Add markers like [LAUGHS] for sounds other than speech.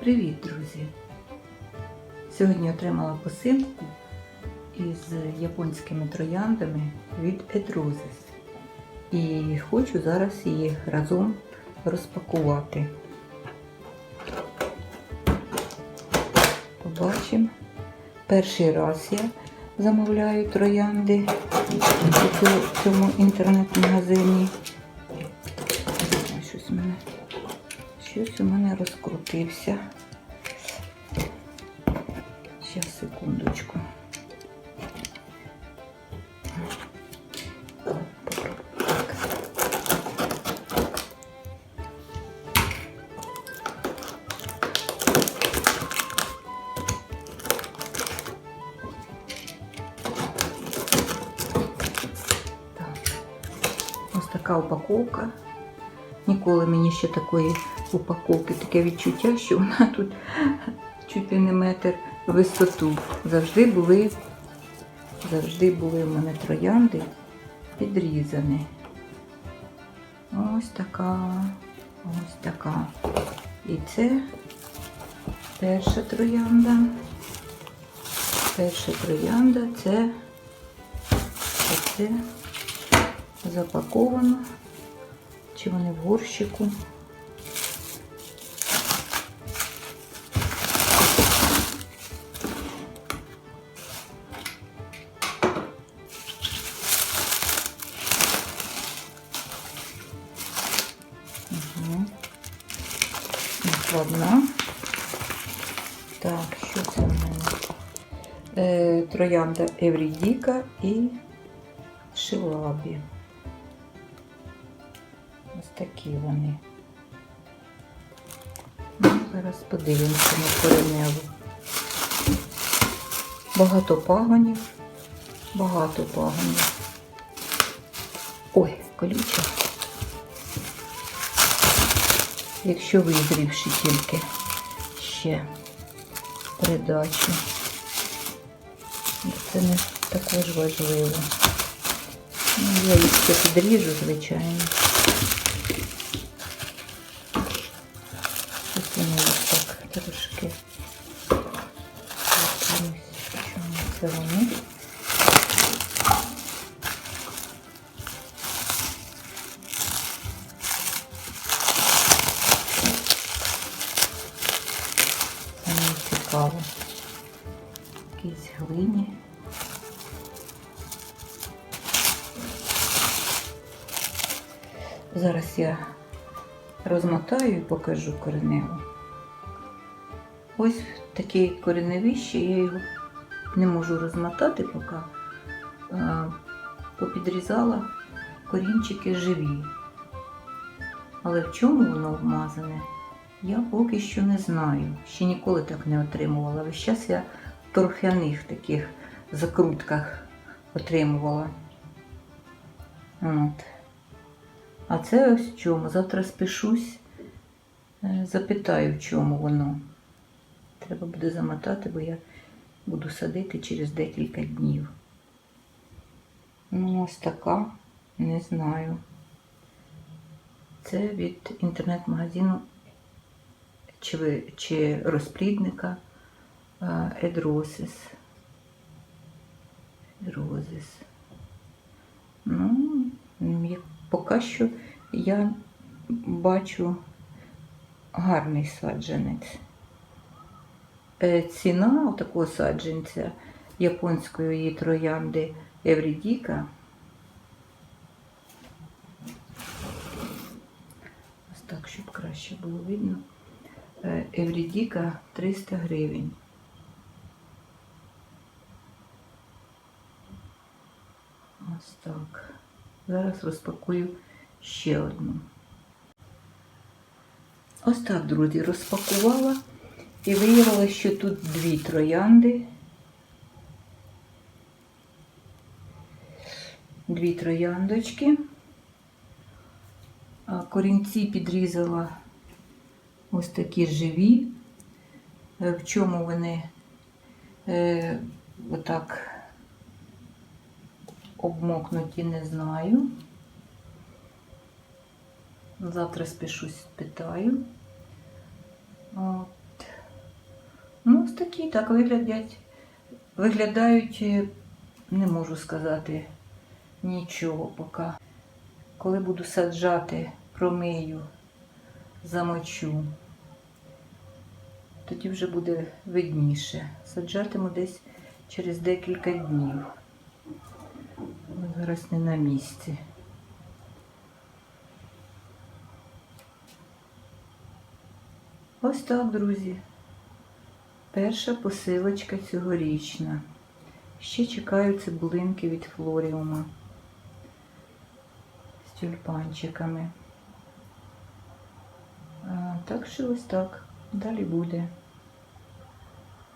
Привіт, друзі! Сьогодні отримала посилку із японськими трояндами від Etruzis. І хочу зараз її разом розпакувати. Побачимо. Перший раз я замовляю троянди у цьому інтернет-магазині. Щось у мене розкрутився. Зараз, секундочку. Ось така упаковка. Ніколи мені ще такої упаковки, таке відчуття, що вона [LAUGHS] тут чуть не метр висоту. Завжди були, завжди були в мене троянди підрізані. Ось така, ось така. І це перша троянда. Перша троянда це оце запаковано. Чи вони в горщику? Угу. Накладна. Так, що це в мене? Е, троянда Еврідіка і Шилабі. Такі вони. Ну, зараз подивимося на кореневу. Багато пагонів. Багато пагонів. Ой, колюча. Якщо визрівши тільки ще придачу. Це не також важливо. Ну, я їх ще підріжу, звичайно. Вони? Цікаво. Якісь глині. Зараз я розмотаю і покажу кореневу. Ось такі кореневище, я його не можу розмотати, поки попідрізала корінчики живі. Але в чому воно вмазане, я поки що не знаю. Ще ніколи так не отримувала. Весь час я в торфяних таких закрутках отримувала. От. А це ось в чому. Завтра спишусь, е, запитаю, в чому воно. Треба буде замотати, бо я буду садити через декілька днів. Ну, ось така, не знаю. Це від інтернет-магазину чи, чи розплідника Едросис. Едрозис. Ну, поки що я бачу гарний саджанець. Е, Ціна такого саджанця японської троянди Еврідіка. Ось так, щоб краще було видно. Е, Еврідіка 300 гривень. Ось так. Зараз розпакую ще одну. Ось так, друзі, розпакувала і виявила, що тут дві троянди. Дві трояндочки. Корінці підрізала ось такі живі. Е, В чому вони е, отак обмокнуті, не знаю. Завтра спішусь, питаю. От. Такі так виглядять. Виглядають, е, не можу сказати нічого поки. Коли буду саджати, промию, замочу, тоді вже буде видніше. Саджатиму десь через декілька днів. Зараз не на місці. Ось так, друзі. Перша посилочка цьогорічна. Ще чекаю цибулинки від флоріума з тюльпанчиками. Так що ось так. Далі буде.